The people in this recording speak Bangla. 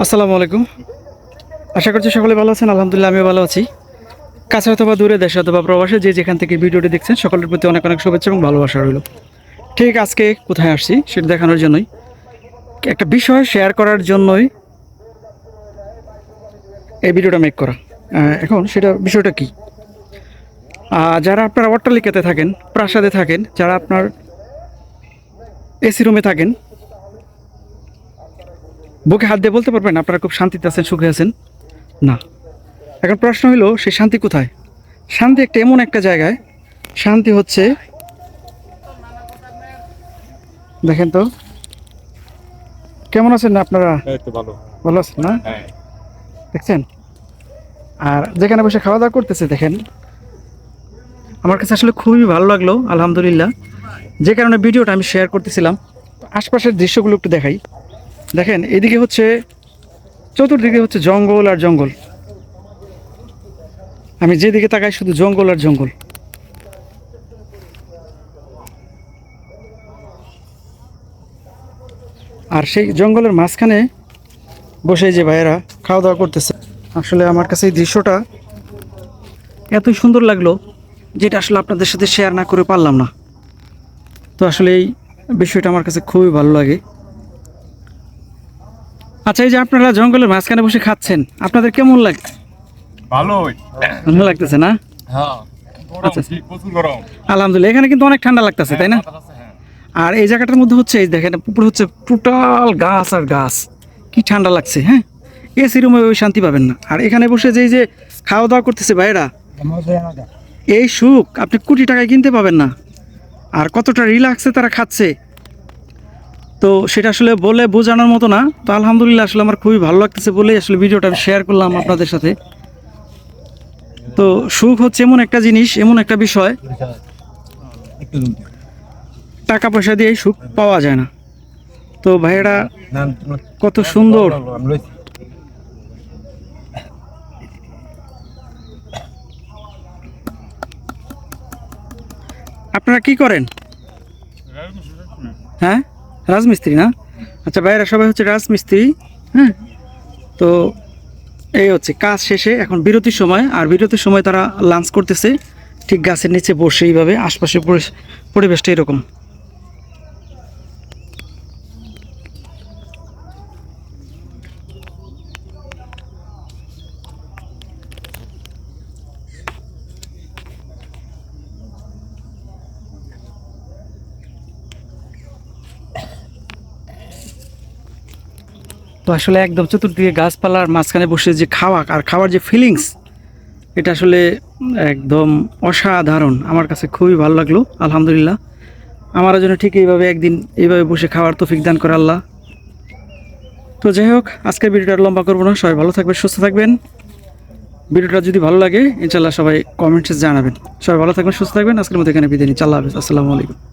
আসসালামু আলাইকুম। আশা করছি সকলে ভালো আছেন, আলহামদুলিল্লাহ আমিও ভালো আছি। কাছে অথবা দূরে, দেশে অথবা প্রবাসে যে যেখান থেকে ভিডিওটি দেখছেন, সকলের প্রতি অনেক অনেক শুভেচ্ছা এবং ভালোবাসা রইল। ঠিক আজকে কোথায় আসছি সেটা দেখানোর জন্যই। একটা বিষয় শেয়ার করার জন্যই এই ভিডিওটা মেক করা। এখন সেটা বিষয়টা কি? যারা আপনার অট্টালিকাতে থাকেন, প্রাসাদে থাকেন, যারা আপনার এসি রুমে থাকেন বুকে হাত দিয়ে বলতে পারবেন আপনারা খুব শান্তিতে আছেন সুখে আছেন? না। এখন প্রশ্ন হলো সেই শান্তি কোথায়? শান্তি একটা এমন একটা জায়গায় শান্তি হচ্ছে দেখেন তো। কেমন আছেন আপনারা? ভালো। আছেন না? হ্যাঁ। দেখছেন? আর যেখানে বসে খাওয়া দাওয়া করতেছে দেখেন। আমার কাছে আসলে খুবই ভালো লাগল আলহামদুলিল্লাহ। যে কারণে ভিডিওটা আমি শেয়ার করতেছিলাম। আশপাশের দৃশ্যগুলো একটু দেখাই। দেখেন, এদিকে হচ্ছে চতুর্দিকে হচ্ছে জঙ্গল আর জঙ্গল। আমি যেদিকে তাকাই শুধু জঙ্গল আর জঙ্গল। আর সেই জঙ্গলের মাঝখানে বসে যে ভাইয়েরা খাওয়া দাওয়া করতেছে। আসলে আমার কাছে এই দৃশ্যটা এতই সুন্দর লাগল যেটা আসলে আপনাদের সাথে শেয়ার না করে পারলাম না। তো আসলে এই বিষয়টা আমার কাছে খুবই ভালো লাগে। আচ্ছা এই যে আপনারা জঙ্গলের মাঝখানে বসে খাচ্ছেন আপনাদের কেমন লাগ? ভালোই। ভালো লাগতেছে না? হ্যাঁ। আচ্ছা। আলহামদুলিল্লাহ এখানে কিন্তু অনেক ঠান্ডা লাগতেছে তাই না? বাতাস আছে, হ্যাঁ। আর এই জায়গাটার মধ্যে হচ্ছে এই দেখেন উপরে হচ্ছে টোটাল গাছ আর গাছ। কি ঠান্ডা লাগছে হ্যাঁ? এসি রুমে ওই শান্তি পাবেন না। আর এখানে বসে যে যে খাওয়া দাওয়া করতেছে ভাইরা এই সুখ আপনি কোটি টাকায় কিনতে পাবেন না। আর কতটা রিল্যাক্সে তারা খাচ্ছে তো সেটা আসলে বলে বোঝানোর মতো না। তো আলহামদুলিল্লাহ আসলে আমার খুবই ভালো লাগতেছে বলেই আসলে ভিডিওটা আমি শেয়ার করলাম আপনাদের সাথে। তো সুখ হচ্ছে এমন একটা জিনিস এমন একটা বিষয়। টাকা পয়সা দিয়ে সুখ পাওয়া যায় না। তো ভাইয়েরা কত সুন্দর। আপনারা কি করেন? হ্যাঁ? রাজমিস্ত্রি না? আচ্ছা ভাইয়েরা সবাই হচ্ছে রাজমিস্ত্রি হ্যাঁ? তো এই হচ্ছে কাজ শেষে, এখন বিরতির সময়, আর বিরতির সময় তারা লাঞ্চ করতেছে। ঠিক গাছের নিচে বসে এইভাবে আশপাশের পরি- পরিবেশটা এরকম। তো আসলে একদম চতুর্দিকে গাছপালার মাঝখানে বসে যে খাওয়া আর খাওয়ার যে ফিলিংস এটা আসলে একদম অসাধারণ। আমার কাছে খুবই ভালো লাগল, আলহামদুলিল্লাহ। আমার জন্য ঠিক এইভাবে একদিন এইভাবে বসে খাওয়ার তৌফিক দান করে আল্লাহ। তো যাই হোক, আজকের ভিডিওটা লম্বা করব না, সবাই ভালো থাকবেন, সুস্থ থাকবেন। ভিডিওটা যদি ভালো লাগে ইনশাল্লাহ সবাই কমেন্টসে জানাবেন। সবাই ভালো থাকবেন, সুস্থ থাকবেন, আজকের মতো এখানে বিদায় নিচ্ছি, আল্লাহ হাফিজ, আসসালামু আলাইকুম।